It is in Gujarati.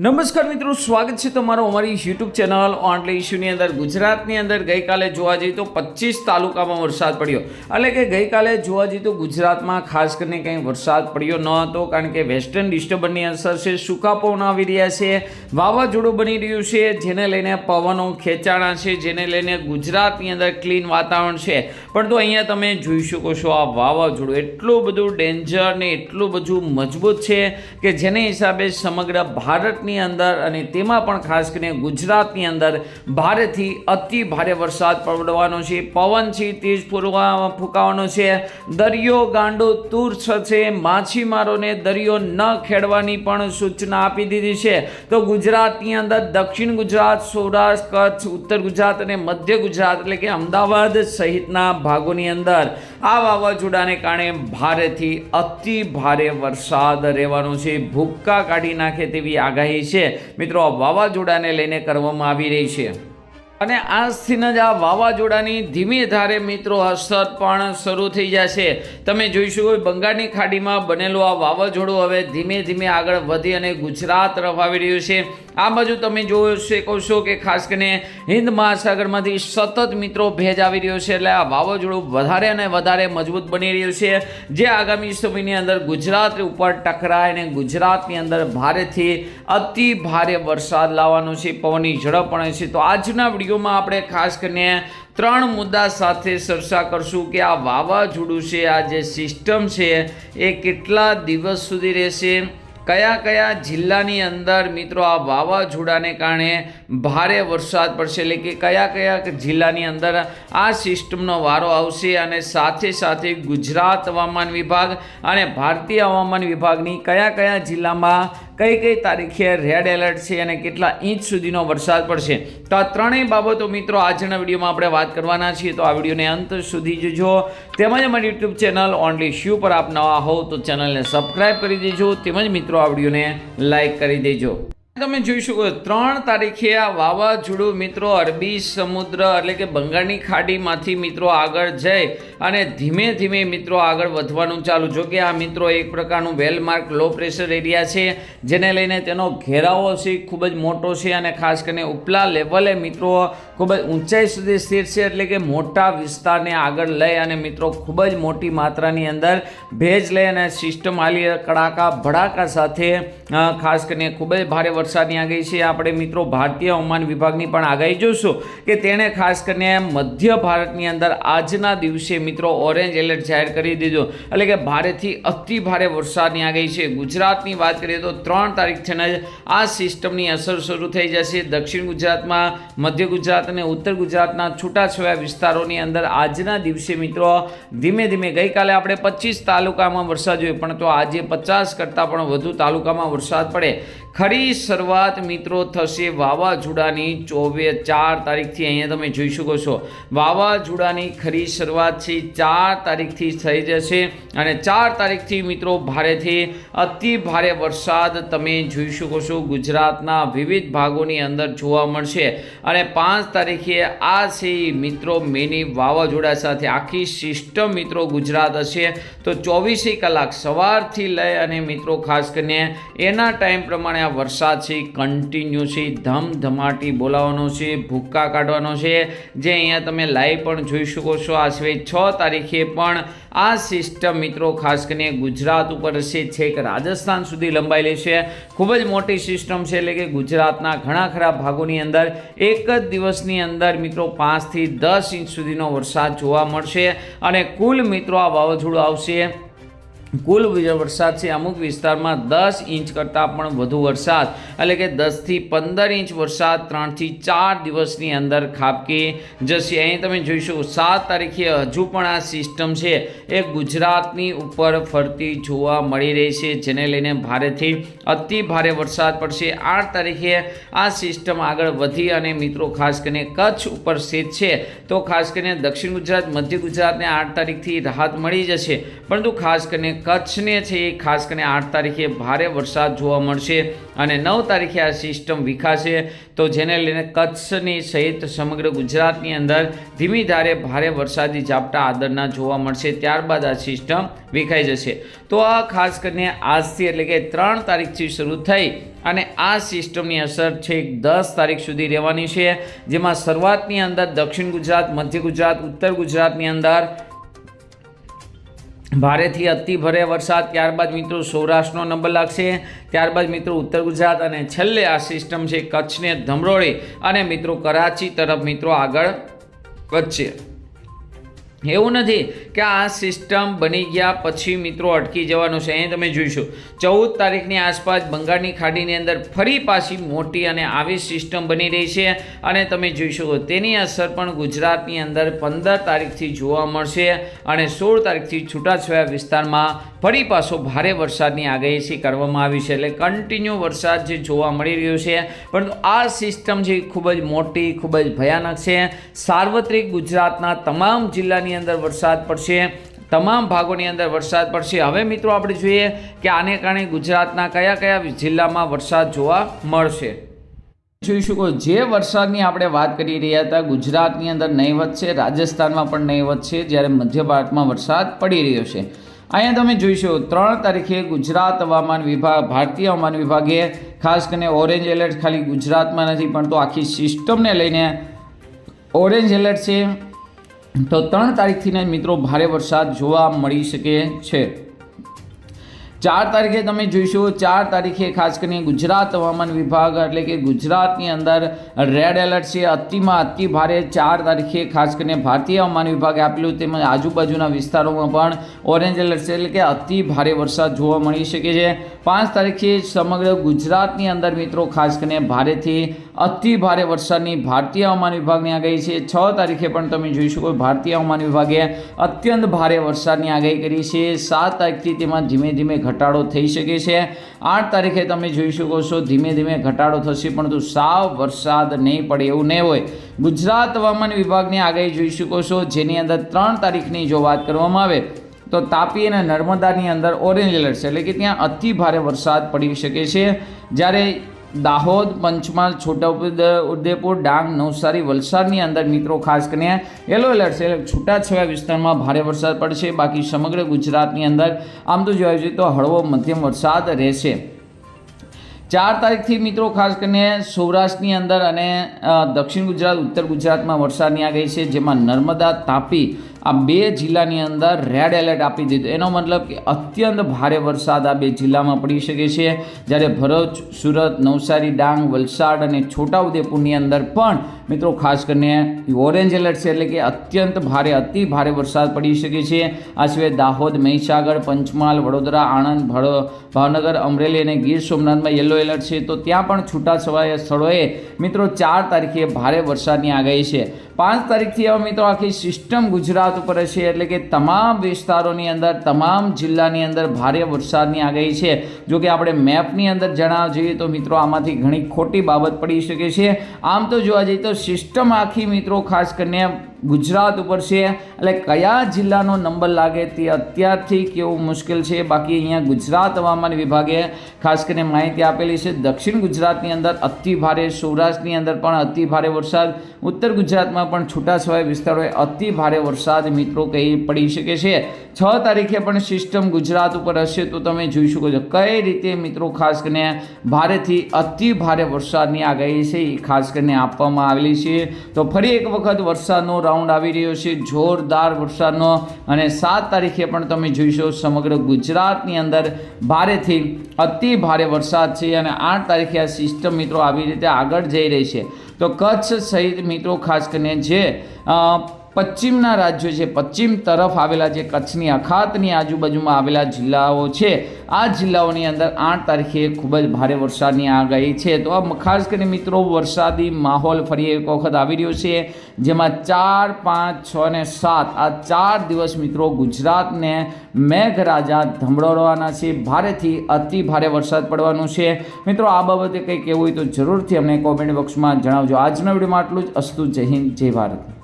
નમસ્કાર મિત્રો, સ્વાગત છે તમારું અમારી યુટ્યુબ ચેનલ ઓનલી ઇશ્યુની અંદર. ગુજરાતની અંદર ગઈકાલે જોવા જઈએ તો પચીસ તાલુકામાં વરસાદ પડ્યો. એટલે કે ગઈકાલે જોવા જઈએ તો ગુજરાતમાં ખાસ કરીને કંઈ વરસાદ પડ્યો ન હતો, કારણ કે વેસ્ટર્ન ડિસ્ટર્બન્સની અસર છે, સૂકા પવન આવી રહ્યા છે, વાવાઝોડું બની રહ્યું છે, જેને લઈને પવનો ખેંચાણા છે, જેને લઈને ગુજરાતની અંદર ક્લીન વાતાવરણ છે. પણ તો અહીંયા તમે જોઈ શકો છો આ વાવાઝોડું એટલું બધું ડેન્જર ને એટલું બધું મજબૂત છે કે જેને હિસાબે સમગ્ર ભારતની અંદર અને તેમાં પણ ખાસ કરીને ગુજરાતની અંદર ભારેથી અતિ ભારે વરસાદ પડવાનો છે. પવન છે તેજ પૂરવા ફૂંકાવાનો છે. દરિયો ગાંડો તુર્સ છે. માછીમારોને દરિયો ન ખેડવાની પણ સૂચના આપી દીધી છે. તો ગુજરાતની અંદર દક્ષિણ ગુજરાત, સૌરાષ્ટ્ર, કચ્છ, ઉત્તર ગુજરાત અને મધ્ય ગુજરાત એટલે કે અમદાવાદ સહિતના ભાગોની અંદર આ વાવાઝોડાને કારણે ભારેથી અતિ ભારે વરસાદ રહેવાનો છે. ભૂક્કા કાઢી નાખે તેવી આગાહી છે. મિત્રો વાવાઝોડાને લઈને કરવામાં આવી રહી છે. અને આજથી જ આ વાવાઝોડાની ધીમે ધારે મિત્રો અસર પણ શરૂ થઈ જશે. તમે જોઈશું કે બંગાળની ખાડીમાં બનેલું આ વાવાઝોડું હવે ધીમે ધીમે આગળ વધી અને ગુજરાત તરફ આવી રહ્યું છે. આ બાજુ તમે જોઈ શકો છો કે ખાસ કરીને હિન્દ મહાસાગરમાંથી સતત મિત્રો ભેજ આવી રહ્યો છે એટલે આ વાવાઝોડું વધારે અને વધારે મજબૂત બની રહ્યું છે. જે આગામી સમયની અંદર ગુજરાત ઉપર ટકરાય અને ગુજરાતની અંદર ભારેથી અતિ ભારે વરસાદ લાવવાનો છે. પવનની ઝડપ પણ છે તો આજના વિડીયોમાં આપણે ખાસ કરીને ત્રણ મુદ્દા સાથે ચર્ચા કરશું કે આ વાવાઝોડું છે, આ જે સિસ્ટમ છે, એ કેટલા દિવસ સુધી રહેશે? કયા કયા જિલ્લાની અંદર મિત્રો આ વાવાઝોડાને કારણે ભારે વરસાદ પડશે? એટલે કે કયા કયા જિલ્લાની અંદર આ સિસ્ટમનો વારો આવશે? અને સાથે સાથે ગુજરાત હવામાન વિભાગ અને ભારતીય હવામાન વિભાગની કયા કયા જિલ્લામાં કઈ કઈ તારીખે રેડ એલર્ટ છે અને કેટલા ઇંચ સુધીનો વરસાદ પડશે. તો આ ત્રણેય બાબતો મિત્રો આજના વિડીયોમાં આપણે વાત કરવાના છીએ. તો આ વિડીયોને અંત સુધી જોજો. તેમજ અમારી યુટ્યુબ ચેનલ ઓનલી શ્યુ પર આપ નવા હોવ તો ચેનલને સબસ્ક્રાઈબ કરી દેજો. તેમજ મિત્રો આ વિડીયોને લાઈક કરી દેજો. તમે જોઈ શકો ત્રણ તારીખે આ વાવાઝોડું મિત્રો અરબી સમુદ્ર એટલે કે બંગાળની ખાડીમાંથી મિત્રો આગળ જઈ અને ધીમે ધીમે મિત્રો આગળ વધવાનું ચાલુ. જો કે આ મિત્રો એક પ્રકારનું વેલમાર્ક લો પ્રેશર એરિયા છે, જેને લઈને તેનો ઘેરાવો છે, ખૂબ જ મોટો છે અને ખાસ કરીને ઉપલા લેવલે મિત્રો ખૂબ જ ઊંચાઈ સુધી સ્થિર છે એટલે કે મોટા વિસ્તારને આગળ લઈ અને મિત્રો ખૂબ જ મોટી માત્રાની અંદર ભેજ લઈ અને સિસ્ટમ આલી કડાકા ભડાકા સાથે ખાસ કરીને ખૂબ જ ભારે વરસાદની આગાહી છે. આપણે મિત્રો ભારતીય હવામાન વિભાગની પણ આગાહી જોશું કે તેણે ખાસ કરીને મધ્ય ભારતની અંદર આજના દિવસે મિત્રો ઓરેન્જ એલર્ટ જાહેર કરી દીધો. એટલે કે ભારેથી અતિ ભારે વરસાદની આગાહી છે. ગુજરાતની વાત કરીએ તો ત્રણ તારીખથી જ આ સિસ્ટમની અસર શરૂ થઈ જશે. દક્ષિણ ગુજરાતમાં, મધ્ય ગુજરાત અને ઉત્તર ગુજરાતના છૂટાછવાયા વિસ્તારોની અંદર આજના દિવસે મિત્રો, ધીમે ધીમે ગઈકાલે આપણે પચીસ તાલુકામાં વરસાદ જોયો, પણ તો આજે પચાસ કરતાં પણ વધુ તાલુકામાં વરસાદ પડે. ખરી શરૂઆત મિત્રો થશે વાવાઝોડાની ચોવીસ ચાર તારીખથી અહીંયા તમે જોઈ શકો છો. વાવાઝોડાની ખરી શરૂઆત છે, ચાર તારીખથી થઈ જશે અને ચાર તારીખથી મિત્રો ભારેથી અતિ ભારે વરસાદ તમે જોઈ શકો છો. ગુજરાતના વિવિધ ભાગોની અંદર જોવા મળશે અને પાંચ તારીખે આ છે મિત્રો મેની વાવાઝોડા સાથે આખી સિસ્ટમ મિત્રો ગુજરાત હશે. તો ચોવીસી કલાક સવારથી લઈ અને મિત્રો ખાસ કરીને એના ટાઈમ પ્રમાણે આ વરસાદ છે કન્ટિન્યુ છે ધમધમાટી બોલાવવાનો છે, ભૂક્કા કાઢવાનો છે. જે અહીંયા તમે લાઈવ પણ જોઈ શકો છો. આ સિવાય છ તારીખે પણ આ સિસ્ટમ મિત્રો, ખાસ કરીને ગુજરાત ઉપર હશે છેક રાજસ્થાન સુધી લંબાયેલી છે. ખૂબ જ મોટી સિસ્ટમ છે, એટલે કે ગુજરાતના ઘણા ખરા ભાગોની અંદર એક જ દિવસની અંદર મિત્રો પાંચથી દસ ઇંચ સુધીનો વરસાદ જોવા મળશે. અને કુલ મિત્રો, આ વાવાઝોડું આવશે કુલ વરસાદ છે અમુક વિસ્તારમાં દસ ઇંચ કરતાં પણ વધુ વરસાદ. એટલે કે દસથી પંદર ઇંચ વરસાદ ત્રણથી ચાર દિવસની અંદર ખાબકી જશે. અહીં તમે જોઈશો, સાત તારીખે હજુ પણ આ સિસ્ટમ છે. એ ગુજરાતની ઉપર ફરતી જોવા મળી રહી છે, જેને લઈને ભારેથી અતિ ભારે વરસાદ પડશે. આઠ તારીખે આ સિસ્ટમ આગળ વધી અને મિત્રો, ખાસ કરીને કચ્છ ઉપર સ્થિત છે, તો ખાસ કરીને દક્ષિણ ગુજરાત, મધ્ય ગુજરાતને આઠ તારીખથી રાહત મળી જશે. પરંતુ ખાસ કરીને કચ્છને છે એ ખાસ કરીને આઠ તારીખે ભારે વરસાદ જોવા મળશે અને નવ તારીખે આ સિસ્ટમ વિખાશે તો જેને લઈને કચ્છની સહિત સમગ્ર ગુજરાતની અંદર ધીમી ધારે ભારે વરસાદી ઝાપટા આદરના જોવા મળશે. ત્યારબાદ આ સિસ્ટમ વિખાઈ જશે. તો આ ખાસ કરીને આજથી એટલે કે ત્રણ તારીખથી શરૂ થઈ અને આ સિસ્ટમની અસર છેક દસ તારીખ સુધી રહેવાની છે. જેમાં શરૂઆતની અંદર દક્ષિણ ગુજરાત, મધ્ય ગુજરાત, ઉત્તર ગુજરાતની અંદર ભારેથી અતિ ભારે વરસાદ, ત્યારબાદ મિત્રો સૌરાષ્ટ્રનો નંબર લાગશે. ત્યારબાદ મિત્રો ઉત્તર ગુજરાત અને છેલ્લે આ સિસ્ટમ છે કચ્છને ધમરોળી અને મિત્રો કરાચી તરફ મિત્રો આગળ વધશે. એવું નથી કે આ સિસ્ટમ બની ગયા પછી મિત્રો અટકી જવાનું છે, અહીં તમે જોઈશું. ચૌદ તારીખની આસપાસ બંગાળની ખાડીની અંદર ફરી પાછી મોટી અને આવી સિસ્ટમ બની રહી છે અને તમે જોઈ શકો તેની અસર પણ ગુજરાતની અંદર પંદર તારીખથી જોવા મળશે અને સોળ તારીખથી છૂટાછવાયા વિસ્તારમાં ફરી પાછો ભારે વરસાદની આગાહી કરવામાં આવી છે. એટલે કન્ટિન્યુ વરસાદ જે જોવા મળી રહ્યો છે, પરંતુ આ સિસ્ટમ જે ખૂબ જ મોટી, ખૂબ જ ભયાનક છે. સાર્વત્રિક ગુજરાતના તમામ જિલ્લાની અંદર વરસાદ પડશે. તમામ ભાગોની અંદર વરસાદ પડશે. હવે મિત્રો આપણે જોઈએ કે આને કારણે ગુજરાતના કયા કયા જિલ્લામાં વરસાદ જોવા મળશે. જોઈ શકો જે વરસાદની આપણે વાત કરી રહ્યા હતા, ગુજરાતની અંદર નહીવત છે રાજસ્થાનમાં પણ નહીવત છે જ્યારે મધ્ય ભારતમાં વરસાદ પડી રહ્યો છે. અહીંયા તમે જોઈશો, ત્રણ તારીખે ગુજરાત હવામાન વિભાગ, ભારતીય હવામાન વિભાગે ખાસ કરીને ઓરેન્જ એલર્ટ ખાલી ગુજરાતમાં નથી, પણ તો આખી સિસ્ટમને લઈને ઓરેન્જ એલર્ટ છે. તો ત્રણ તારીખથી મિત્રો ભારે વરસાદ જોવા મળી શકે છે. ચાર તારીખે તમે જોઈશો. ચાર તારીખે ખાસ કરીને ગુજરાત હવામાન વિભાગ એટલે કે ગુજરાતની અંદર રેડ એલર્ટ છે. અતિમાં અતિ ભારે ચાર તારીખે ખાસ કરીને ભારતીય હવામાન વિભાગે આપેલું તેમજ આજુબાજુના વિસ્તારોમાં પણ ઓરેન્જ એલર્ટ છે. એટલે કે અતિ ભારે વરસાદ જોવા મળી શકે છે. પાંચ તારીખે સમગ્ર ગુજરાતની અંદર મિત્રો ખાસ કરીને ભારેથી અતિ ભારે વરસાદની ભારતીય હવામાન વિભાગની આગાહી છે. છ તારીખે પણ તમે જોઈ શકો ભારતીય હવામાન વિભાગે અત્યંત ભારે વરસાદની આગાહી કરી છે. સાત તારીખથી તેમાં ધીમે ધીમે ઘટાડો થઈ શકે છે. આઠ તારીખે તમે જોઈ શકો છો, ધીમે ધીમે ઘટાડો થશે, પરંતુ સાવ વરસાદ નહીં પડે એવું નહીં હોય. ગુજરાત હવામાન વિભાગની આગાહી જોઈ શકો છો, જેની અંદર ત્રણ તારીખની જો વાત કરવામાં આવે, તો તાપી અને નર્મદાની અંદર ઓરેન્જ એલર્ટ છે, એટલે કે ત્યાં અતિ ભારે વરસાદ પડી શકે છે. જ્યારે દાહોદ, પંચમહાલ, છોટાઉદેપુર ડાંગ, નવસારી, વલસાડની અંદર મિત્રો ખાસ કરીને યલો એલર્ટ છે. છૂટાછવાયા વિસ્તારમાં ભારે વરસાદ પડશે. બાકી સમગ્ર ગુજરાતની અંદર આમ તો જોવા જઈએ તો હળવો મધ્યમ વરસાદ રહેશે. ચાર તારીખથી મિત્રો ખાસ કરીને સૌરાષ્ટ્રની અંદર અને દક્ષિણ ગુજરાત, ઉત્તર ગુજરાતમાં વરસાદની આગાહી છે. જેમાં નર્મદા તાપી આ બે જિલ્લાની અંદર રેડ એલર્ટ આપી દીધું. એનો મતલબ કે અત્યંત ભારે વરસાદ આ બે જિલ્લામાં પડી શકે છે. જ્યારે ભરૂચ, સુરત, નવસારી, ડાંગ, વલસાડ અને છોટાઉદેપુરની અંદર પણ મિત્રો ખાસ કરીને ઓરેન્જ એલર્ટ છે એટલે કે અત્યંત ભારે, અતિ ભારે વરસાદ પડી શકે છે. આ સિવાય દાહોદ, મહીસાગર, પંચમહાલ, વડોદરા, આણંદ ભાવનગર, અમરેલી અને ગીર સોમનાથમાં યલો એલર્ટ છે. તો ત્યાં પણ છૂટાછવાયા સ્થળોએ મિત્રો ચાર તારીખે ભારે વરસાદની આગાહી છે. પાંચ તારીખથી હવે મિત્રો આખી સિસ્ટમ ગુજરાત ઉપર હશે એટલે કે તમામ વિસ્તારોની અંદર, તમામ જિલ્લાની અંદર ભારે વરસાદની આગાહી છે. જો કે આપણે મેપની અંદર જણાવવા જોઈએ તો મિત્રો આમાંથી ઘણી ખોટી બાબત પડી શકે છે. આમ તો જોવા જઈએ તો સિસ્ટમ આખી મિત્રો ખાસ કરીને ગુજરાત ઉપર છે. એટલે કયા જિલ્લાનો નંબર લાગે તે અત્યારથી કેવું મુશ્કેલ છે. બાકી અહીંયા ગુજરાત હવામાન વિભાગે ખાસ કરીને માહિતી આપેલી છે. દક્ષિણ ગુજરાતની અંદર અતિ ભારે સૌરાષ્ટ્રની અંદર પણ અતિ ભારે વરસાદ. ઉત્તર ગુજરાતમાં પણ છૂટાછવાયા વિસ્તારોએ અતિ ભારે વરસાદ મિત્રો કહી પડી શકે છે. છ તારીખે પણ સિસ્ટમ ગુજરાત ઉપર હશે તો તમે જોઈ શકો છો. કઈ રીતે મિત્રો ખાસ કરીને ભારેથી અતિ ભારે વરસાદની આગાહી છે એ ખાસ કરીને આપવામાં આવેલી છે. તો ફરી એક વખત વરસાદનો રાઉન્ડ આવી રહ્યો છે. જોરદાર વરસાદનો અને સાત તારીખે પણ તમે જોઈશો સમગ્ર ગુજરાતની અંદર ભારેથી અતિ ભારે વરસાદ છે અને આઠ તારીખે આ સિસ્ટમ મિત્રો આવી રીતે આગળ જઈ રહી છે. તો કચ્છ સહિત મિત્રો ખાસ કરીને જે પશ્ચિમના રાજ્યો છે. પશ્ચિમ તરફ આવેલા જે કચ્છની અખાતની આજુબાજુમાં આવેલા જિલ્લાઓ છે. આ જિલ્લાઓની અંદર આઠ તારીખે ખૂબ જ ભારે વરસાદની આગાહી છે. તો આ ખાસ કરીને મિત્રો, વરસાદી માહોલ ફરી એક વખત આવી રહ્યો છે, જેમાં ચાર, પાંચ, છ અને સાત આ ચાર દિવસ મિત્રો ગુજરાતને મેઘરાજા ધમડોળવાના છે. ભારેથી અતિ ભારે વરસાદ પડવાનો છે. મિત્રો, આ બાબતે કંઈ કહેવું હોય તો જરૂરથી અમને કોમેન્ટ બોક્સમાં જણાવજો. આજના વિડીયોમાં આટલું જ. અસ્તુ જય હિન્દ, જય ભારત.